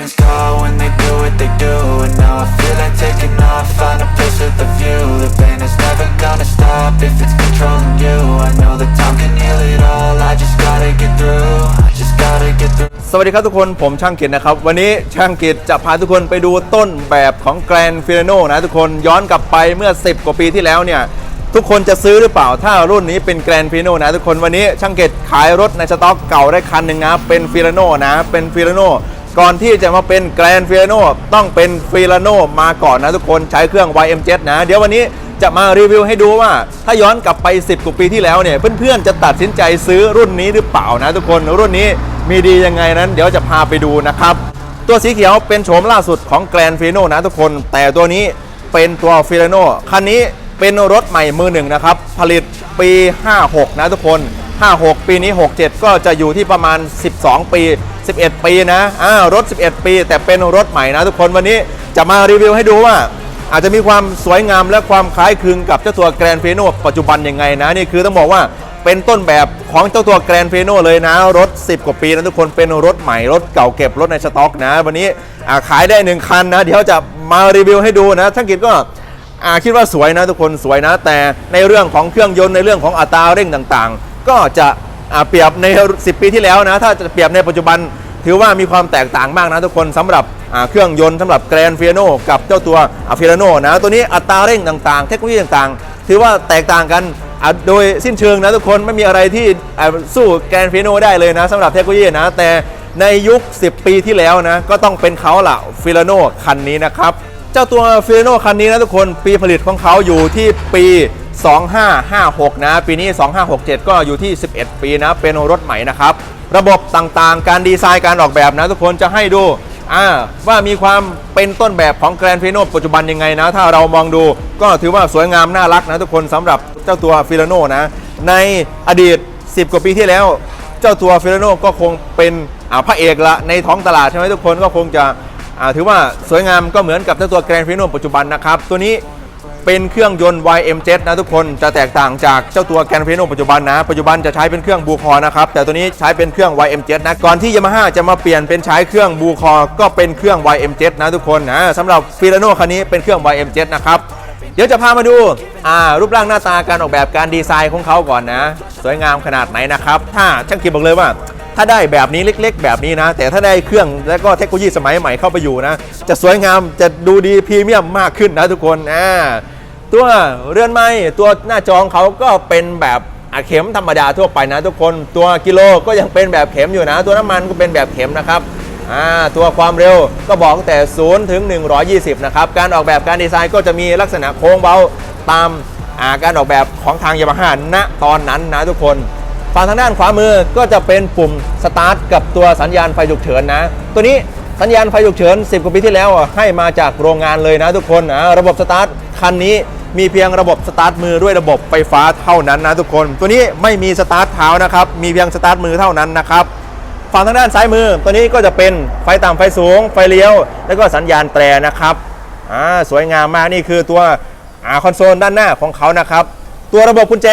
demons call when they do what they do And now I feel like taking off, find a place with a view The pain is never gonna stop if it's controlling you I know that time can heal it all, I just gotta get through I just gotta get through สวัสดีครับทุกคนผมช่างกิจนะครับ วันนี้ช่างกิจจะพาทุกคนไปดูต้นแบบของแกรนฟิ r โนนะทุกคนย้อนกลับไปเมื่อ 10 กว่าปีที่แล้วเนี่ยทุกคนจะซื้อหรือเปล่าถ้ารุ่นนี้เป็นแกรนฟิ r โนนะทุกคนวันนี้ช่างกิจขายรถในสต็อกเก่าได้คันหนึ่งนะเป็นฟิ r โนนะเป็นฟิ r โน ก่อนที่จะมาเป็นแกรนฟิ r โนต้องเป็นฟิ r โนมาก่อนนะทุกคนใช้เครื่อง YM7 นะ เดี๋ยววันนี้จะมารีวิวให้ดูว่าถ้าย้อนกลับไป 10กว่าปีที่แล้วเนี่ยเพื่อนๆจะตัดสินใจซื้อรุ่นนี้หรือเปล่านะทุกคนรุ่นนี้มีดียังไงนั้น เดี๋ยวจะพาไปดูนะครับ ตัวสีเขียวเป็นโฉมล่าสุดของแกรนฟิโนนะทุกคน แต่ตัวนี้เป็นตัวฟิโนคันนี้เป็นรถใหม่มือหนึ่งนะครับผลิตปี 56 นะทุกคน 56 ปีนี้ 67 ก็จะอยู่ที่ประมาณ 12 ปี 11 ปีนะอ่ารถ 11 ปี แต่เป็นรถใหม่นะทุกคนวันนี้จะมารีวิวให้ดูว่า อาจจะมีความสวยงามและความคล้ายคลึงกับเจ้าตัวแกรนฟิโนปัจจุบันยังไงนะนี่คือต้องบอกว่าเป็นต้นแบบของเจ้าตัวแกรนฟิโนเลยนะ รถ 10 กว่าปีนะทุกคนเป็นรถใหม่รถเก่าเก็บรถในสต็อกนะ วันนี้ขายได้หนึ่งคันนะ เดี๋ยวจะมารีวิวให้ดูนะช่างกิจก็อาคิดว่าสวยนะทุกคนสวยนะ แต่ในเรื่องของเครื่องยนต์ในเรื่องของอัตราเร่งต่างๆ ก็จะ เปรียบใน 10 ปีที่แล้วนะ ถ้าจะเปรียบในปัจจุบันถือว่ามีความแตกต่างมากนะทุกคนสำหรับเครื่องยนต์สำหรับแกรนฟิโนกับเจ้าตัวฟิโนนะตัวนี้อัตราเร่งต่างๆ เทคโนโลยีต่างๆ ถือว่าแตกต่างกันโดยสิ้นเชิงนะทุกคนไม่มีอะไรที่สู้แกรนฟิโนได้เลยนะสำหรับเทคโนโลยีนะ แต่ในยุค 10 ปีที่แล้วนะ ก็ต้องเป็นเขาละฟิโนคันนี้นะครับ เจ้าตัวฟิโนคันนี้นะทุกคนปีผลิตของเขาอยู่ที่ปี 2556 นะ ปีนี้ 2567 ก็อยู่ที่ 11 ปีนะ เป็นรถใหม่นะครับ ระบบต่างๆ การดีไซน์การออกแบบนะ ทุกคนจะให้ดูว่ามีความเป็นต้นแบบของแกรนฟิโนปัจจุบันยังไงนะ ถ้าเรามองดูก็ถือว่าสวยงามน่ารักนะทุกคนสำหรับเจ้าตัวฟิโนนะ ในอดีต 10 กว่าปีที่แล้ว เจ้าตัวฟิโนก็คงเป็นพระเอกละในท้องตลาดใช่ไหมทุกคนก็คงจะถือว่าสวยงามก็เหมือนกับเจ้าตัวแกรนฟิโนปัจจุบันนะครับตัวนี้ เป็นเครื่องยนต์ YM7 นะทุกคนจะแตกต่างจากเจ้าตัวแกนฟิโนปัจจุบันนะ ปัจจุบันจะใช้เป็นเครื่องบูคอนะครับ แต่ตัวนี้ใช้เป็นเครื่อง YM7 นะ ก่อนที่ Yamaha จะมาเปลี่ยนเป็นใช้เครื่องบูคอก็เป็นเครื่อง YM7 นะทุกคนนะสำหรับฟิลาโนคันนี้เป็นเครื่อง YM7 นะครับเดี๋ยวจะพามาดูอ่ารูปร่างหน้าตาการออกแบบการดีไซน์ของเขาก่อนนะ สวยงามขนาดไหนนะครับถ้าช่างคิดบอกเลยว่าถ้าได้แบบนี้เล็ก ๆ แบบนี้นะ แต่ถ้าได้เครื่องแล้วก็เทคโนโลยีสมัยใหม่เข้าไปอยู่นะ จะสวยงามจะดูดีพรีเมียมมากขึ้นนะทุกคนอ่า ตัวเรือนไม้ตัวหน้าจองเขาก็เป็นแบบอะเข็มธรรมดาทั่วไปนะทุกคนตัวกิโลก็ยังเป็นแบบเข็มอยู่นะ ตัวน้ำมันก็เป็นแบบเข็มนะครับตัวความเร็วก็บอกตั้งแต่ 0 ถึง 120 นะครับ การออกแบบการดีไซน์ก็จะมีลักษณะโค้งเบาตามาการออกแบบของทางยามาฮ่าณตอนนั้นนะทุกคนฝั่งทางด้านขวามือก็จะเป็นปุ่มสตาร์ทกับตัวสัญญาณไฟฉุกเฉินนะ ตัวนี้สัญญาณไฟฉุกเฉิน 10 กว่าปีที่แล้วให้มาจากโรงงานเลยนะทุกคนนะระบบสตาร์ทคันนี้ มีเพียงระบบสตาร์ทมือด้วยระบบไฟฟ้าเท่านั้นนะทุกคน ตัวนี้ไม่มีสตาร์ทเท้านะครับ มีเพียงสตาร์ทมือเท่านั้นนะครับ ฝั่งทางด้านซ้ายมือ ตัวนี้ก็จะเป็นไฟต่ำไฟสูง ไฟเลี้ยว แล้วก็สัญญาณแตรนะครับ อ่า สวยงามมาก นี่คือตัวอ่าคอนโซลด้านหน้าของเขานะครับ ตัวระบบกุญแจ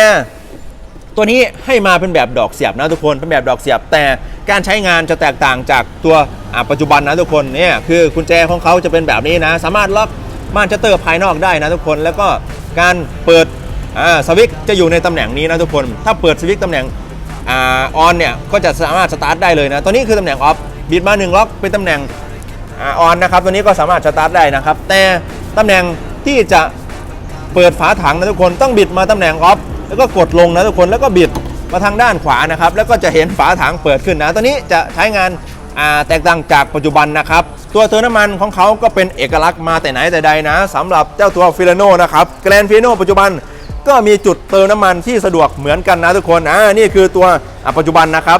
ตัวนี้ให้มาเป็นแบบดอกเสียบนะทุกคน เป็นแบบดอกเสียบ แต่การใช้งานจะแตกต่างจากตัวปัจจุบันนะทุกคน เนี่ยคือกุญแจของเขาจะเป็นแบบนี้นะ สามารถล็อก ม่านชัตเตอร์ภายนอกได้นะทุกคน แล้วก็การเปิดสวิตจะอยู่ในตำแหน่งนี้นะทุกคน ถ้าเปิดสวิตตำแหน่งออนเนี่ยก็จะสามารถสตาร์ทได้เลยนะ ตัวนี้คือตำแหน่งออฟบิดมาหนึ่งล็อกเป็นตำแหน่งออนนะครับ ตัวนี้ก็สามารถสตาร์ทได้นะครับ แต่ตำแหน่งที่จะเปิดฝาถังนะทุกคนต้องบิดมาตำแหน่งออฟแล้วก็กดลงนะทุกคนแล้วก็บิดมาทางด้านขวานะครับ แล้วก็จะเห็นฝาถังเปิดขึ้นนะ ตัวนี้จะใช้งาน แตกต่างจากปัจจุบันนะครับ ตัวเติมน้ำมันของเขาก็เป็นเอกลักษณ์มาแต่ไหนแต่ใดนะสำหรับเจ้าตัวฟิลาโนนะครับแกรนฟิลโนปัจจุบันก็มีจุดเติมน้ำมันที่สะดวกเหมือนกันนะทุกคนอ่านี่คือตัวปัจจุบันนะครับ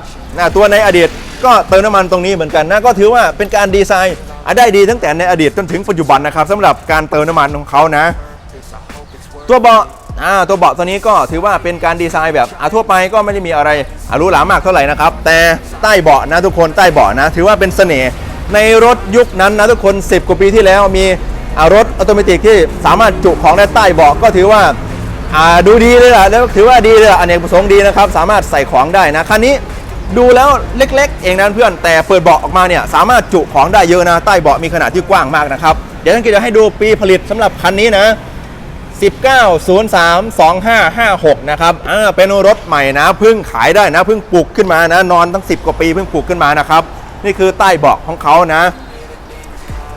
ตัวในอดีตก็เติมน้ำมันตรงนี้เหมือนกันนะก็ถือว่าเป็นการดีไซน์ได้ดีตั้งแต่ในอดีตจนถึงปัจจุบันนะครับสำหรับการเติมน้ำมันของเขานะ ตัวเบาะ อ่าตัวเบาะตัวนี้ก็ถือว่าเป็นการดีไซน์แบบอะทั่วไปก็ไม่ได้มีอะไรอะหรู้หลามากเท่าไหร่นะครับ แต่ใต้เบาะนะทุกคนใต้เบาะนะ ถือว่าเป็นเสน่ห์ในรถยุคนั้นนะทุกคน 10 กว่าปีที่แล้วมีอะรถอัตโนมัติที่สามารถจุของได้ใต้เบาะก็ถือว่าอ่าดูดีเลยล่ะแล้วถือว่าดีเลยล่ะอเนกประสงค์ดีนะครับ สามารถใส่ของได้นะคันนี้ดูแล้วเล็ก ๆ เองนะเพื่อนแต่เปิดเบาะออกมาเนี่ยสามารถจุของได้เยอะนะใต้เบาะมีขนาดที่กว้างมากนะครับ เดี๋ยวท่านกิจจะให้ดูปีผลิตสำหรับคันนี้นะ 19032556 นะครับอ่าเป็นรถใหม่นะเพิ่งขายได้นะเพิ่งปลูกขึ้นมานะนอนตั้ง 10 กว่าปีเพิ่งปลูกขึ้นมานะครับ นี่คือใต้เบาะของเขานะ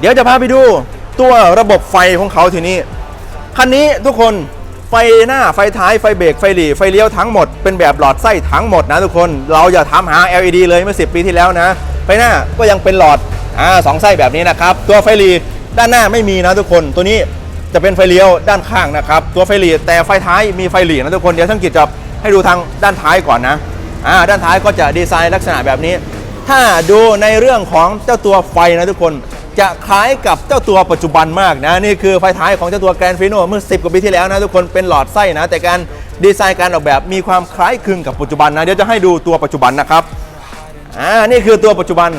เดี๋ยวจะพาไปดูตัวระบบไฟของเขาทีนี้คันนี้ทุกคนไฟหน้าไฟท้ายไฟเบรกไฟหลีไฟเลี้ยวทั้งหมดเป็นแบบหลอดไส้ทั้งหมดนะทุกคน เราอย่าถามหา LED เลยเมื่อ 10 ปีที่แล้วนะ ไฟหน้าก็ยังเป็นหลอดอ่าสองไส้แบบนี้นะครับ ตัวไฟหลีด้านหน้าไม่มีนะทุกคนตัวนี้ จะเป็นไฟเลี้ยวด้านข้างนะครับตัวไฟหลีแต่ไฟท้ายมีไฟหลีนะทุกคนเดี๋ยวทั้งกิจจะให้ดูทางด้านท้ายก่อนนะอ่าด้านท้ายก็จะดีไซน์ลักษณะแบบนี้ ถ้าดูในเรื่องของเจ้าตัวไฟนะทุกคนจะคล้ายกับเจ้าตัวปัจจุบันมากนะนี่คือไฟท้ายของเจ้าตัวแกรนฟิโนเมื่อ 10 กว่าปีที่แล้วนะทุกคนเป็นหลอดไส้นะแต่การดีไซน์การออกแบบมีความคล้ายคลึงกับปัจจุบันนะเดี๋ยวจะให้ดูตัวปัจจุบันนะครับอ่านี่คือตัวปัจจุบัน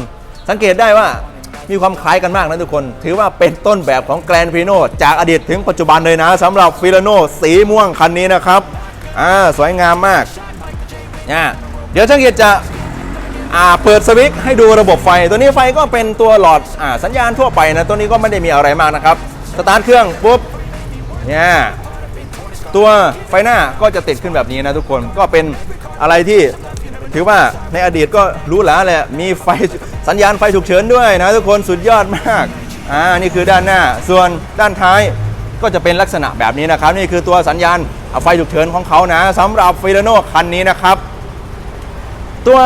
สังเกตได้ว่า มีความคล้ายกันมากนะทุกคน ถือว่าเป็นต้นแบบของแกรนฟิโนจากอดีตถึงปัจจุบันเลยนะสำหรับฟิโลโนสีม่วงคันนี้นะครับอ่าสวยงามมากเนี่ยเดี๋ยวช่างเกียรจะอ่าเปิดสวิตช์ให้ดูระบบไฟ ตัวนี้ไฟก็เป็นตัวหลอดอ่าสัญญาณทั่วไปนะตัวนี้ก็ไม่ได้มีอะไรมากนะครับสตาร์ทเครื่องปุ๊บเนี่ยตัวไฟหน้าก็จะติดขึ้นแบบนี้นะทุกคนก็เป็นอะไรที่ ถือว่าในอดีตก็รู้แล้วแหละ มีไฟสัญญาณไฟฉุกเฉินด้วยนะทุกคนสุดยอดมากอ่านี่คือด้านหน้า ส่วนด้านท้ายก็จะเป็นลักษณะแบบนี้นะครับ นี่คือตัวสัญญาณไฟฉุกเฉินของเขานะสำหรับฟิลโนคันนี้นะครับ ตัว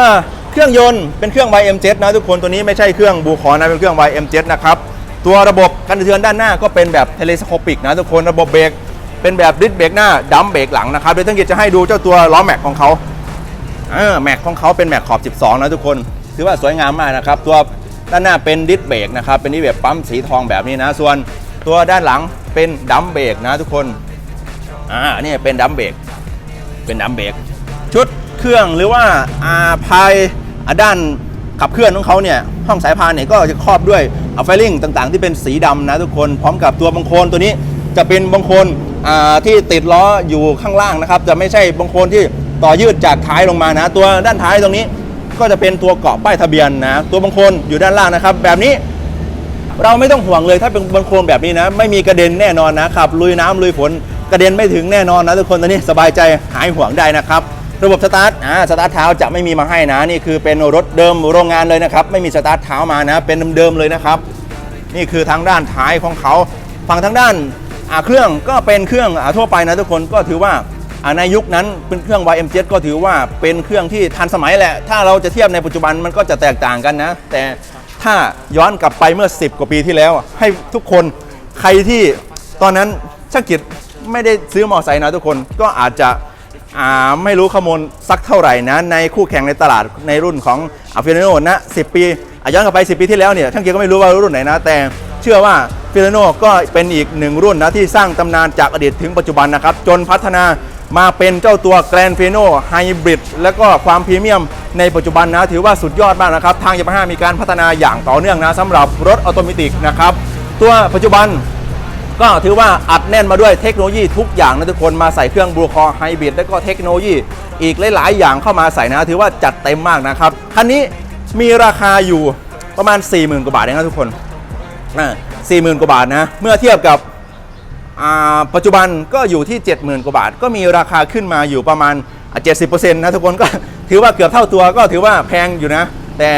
เครื่องยนต์เป็นเครื่อง YM7 นะทุกคนตัวนี้ไม่ใช่เครื่องบูคอนะเป็นเครื่อง YM7 นะครับตัวระบบกันเทือนด้านหน้าก็เป็นแบบเทเลสโคปิกนะทุกคนระบบเบรกเป็นแบบดิสเบรกหน้าดัมเบรกหลังนะครับเดี๋ยวท่านกิจจะให้ดูเจ้าตัวล้อแม็กของเขา เออแม็กของเขาเป็นแม็กขอบ 12 นะทุกคน ถือว่าสวยงามมากนะครับ ตัวด้านหน้าเป็นดิสเบรกนะครับ เป็นดิสเบรกปั๊มสีทองแบบนี้นะ ส่วนตัวด้านหลังเป็นดัมเบรกนะทุกคน อ่า นี่เป็นดัมเบรก เป็นดัมเบรก ชุดเครื่องหรือว่าอาภายอาด้านขับเคลื่อนของเขาเนี่ยห้องสายพานเนี่ยก็จะครอบด้วยอัลไฟลิงต่างๆ ที่เป็นสีดำนะทุกคนพร้อมกับตัวบังโคลนตัวนี้จะเป็นบังโคลนอ่าที่ติดล้ออยู่ข้างล่างนะครับ จะไม่ใช่บังโคลนที่ ต่อยืดจากท้ายลงมานะ ตัวด้านท้ายตรงนี้ก็จะเป็นตัวเกาะป้ายทะเบียนนะ ตัวบังคนอยู่ด้านล่างนะครับ แบบนี้เราไม่ต้องห่วงเลยถ้าเป็นบนโคนแบบนี้นะ ไม่มีกระเด็นแน่นอนนะครับลุยน้ำลุยฝนกระเด็นไม่ถึงแน่นอนนะทุกคนตอนนี้สบายใจหายห่วงได้นะครับ ระบบสตาร์ทอ่าสตาร์ทเท้าจะไม่มีมาให้นะนี่คือเป็นรถเดิมโรงงานเลยนะครับ ไม่มีสตาร์ทเท้ามานะ เป็นเดิมๆเลยนะครับ นี่คือทางด้านท้ายของเขาฝั่งทางด้านอาเครื่องก็เป็นเครื่องอาทั่วไปนะทุกคนก็ถือว่า ในยุคนั้นเป็นเครื่อง YM7 ก็ถือว่าเป็นเครื่องที่ทันสมัยแหละ ถ้าเราจะเทียบในปัจจุบันมันก็จะแตกต่างกันนะ แต่ถ้าย้อนกลับไปเมื่อ 10 กว่าปีที่แล้ว ให้ทุกคนใครที่ตอนนั้นช่างกิจไม่ได้ซื้อมอเตอร์ไซค์นะทุกคนก็อาจจะไม่รู้ข้อมูลสักเท่าไหร่นะ ในคู่แข่งในตลาดในรุ่นของอาฟิโนโนนะ10 ปีย้อนกลับไป 10 ปีที่แล้วเนี่ยช่างเกียก็ไม่รู้ว่ารุ่นไหนนะ แต่เชื่อว่าฟิโนก็เป็นอีกหนึ่งรุ่นนะที่สร้างตำนานจากอดีตถึงปัจจุบันนะครับจนพัฒนา มาเป็นเจ้าตัวแกรนฟิโนไฮบริดแล้วก็ความพรีเมียมในปัจจุบันนะถือว่าสุดยอดมากนะครับ ทางยามาฮ่ามีการพัฒนาอย่างต่อเนื่องนะสำหรับรถออโตเมติกนะครับ ตัวปัจจุบันก็ถือว่าอัดแน่นมาด้วยเทคโนโลยีทุกอย่างนะทุกคนมาใส่เครื่องบลูคอไฮบริดแล้วก็เทคโนโลยี อีกหลาย ๆ อย่างเข้ามาใส่นะ ถือว่าจัดเต็มมากนะครับ คันนี้มีราคาอยู่ประมาณ 40,000 กว่าบาทเองนะทุกคนสี่หมื่นกว่าบาทนะ เมื่อเทียบกับ ปัจจุบันก็อยู่ที่ 70,000 กว่าบาท ก็มีราคาขึ้นมาอยู่ประมาณอะ70%นะทุกคนก็ถือว่าเกือบเท่าตัวก็ถือว่าแพงอยู่นะ แต่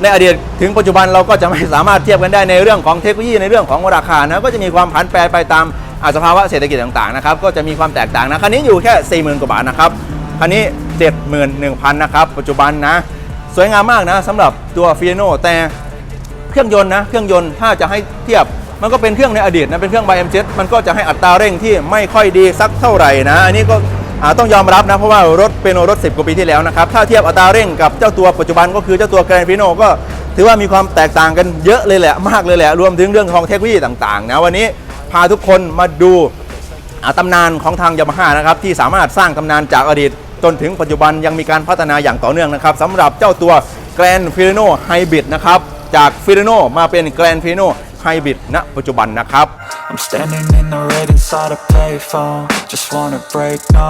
ในอดีตถึงปัจจุบันเราก็จะไม่สามารถเทียบกันได้ในเรื่องของเทคโนโลยีในเรื่องของราคานะก็จะมีความผันแปรไปตามอาสภาวะเศรษฐกิจต่างๆนะครับก็จะมีความแตกต่างนะคันนี้อยู่แค่ 40,000 กว่าบาทนะครับคันนี้ 71,000 นะครับปัจจุบันนะสวยงามมากนะสำหรับตัวฟิโนแต่เครื่องยนต์นะเครื่องยนต์ถ้าจะให้เทียบ มันก็เป็นเครื่องในอดีตนะเป็นเครื่อง YM7 มันก็จะให้อัตราเร่งที่ไม่ค่อยดีสักเท่าไหร่นะอันนี้ก็ต้องยอมรับนะเพราะว่ารถเป็นรถ 10 กว่าปีที่แล้วนะครับถ้าเทียบอัตราเร่งกับเจ้าตัวปัจจุบันก็คือเจ้าตัวแกรนฟิโนก็ถือว่ามีความแตกต่างกันเยอะเลยแหละมากเลยแหละรวมถึงเรื่องของเทคโนโลยีต่างๆนะวันนี้พาทุกคนมาดูตำนานของทางยามาฮ่านะครับที่สามารถสร้างตำนานจากอดีต จนถึงปัจจุบันยังมีการพัฒนาอย่างต่อเนื่องนะครับสำหรับเจ้าตัวแกรนฟิโนไฮบริดนะครับจากฟิโนมาเป็นแกรนฟิโน ไฮบริดณปัจจุบันนะครับ I'm standing in the red inside a payphone Just wanna break, no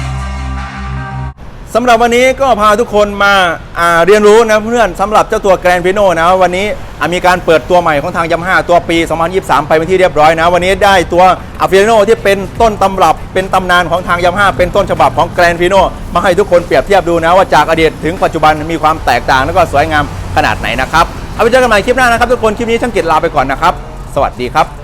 สำหรับวันนี้ก็พาทุกคนมาเรียนรู้นะเพื่อนสำหรับเจ้าตัวแกรนฟิโนนะวันนี้มีการเปิดตัวใหม่ของทางย a ม a ตัวปี 2023 ไปเป็นที่เรียบร้อยนะ วันนี้ได้ตัวอะฟิโนที่เป็นต้นตำรับเป็นตำนานของทางย a ม a เป็นต้นฉบับของแกรนฟิโนมาให้ทุกคนเปรียบเทียบดูนะว่าจากอดีตถึงปัจจุบันมีความแตกต่างแล้วก็สวยงามขนาดไหนนะครับเอาไปเจอกันใหม่คลิปหน้านะครับทุกคนคลิปนี้ช่างกิจลาไปก่อนนะครับ สวัสดีครับ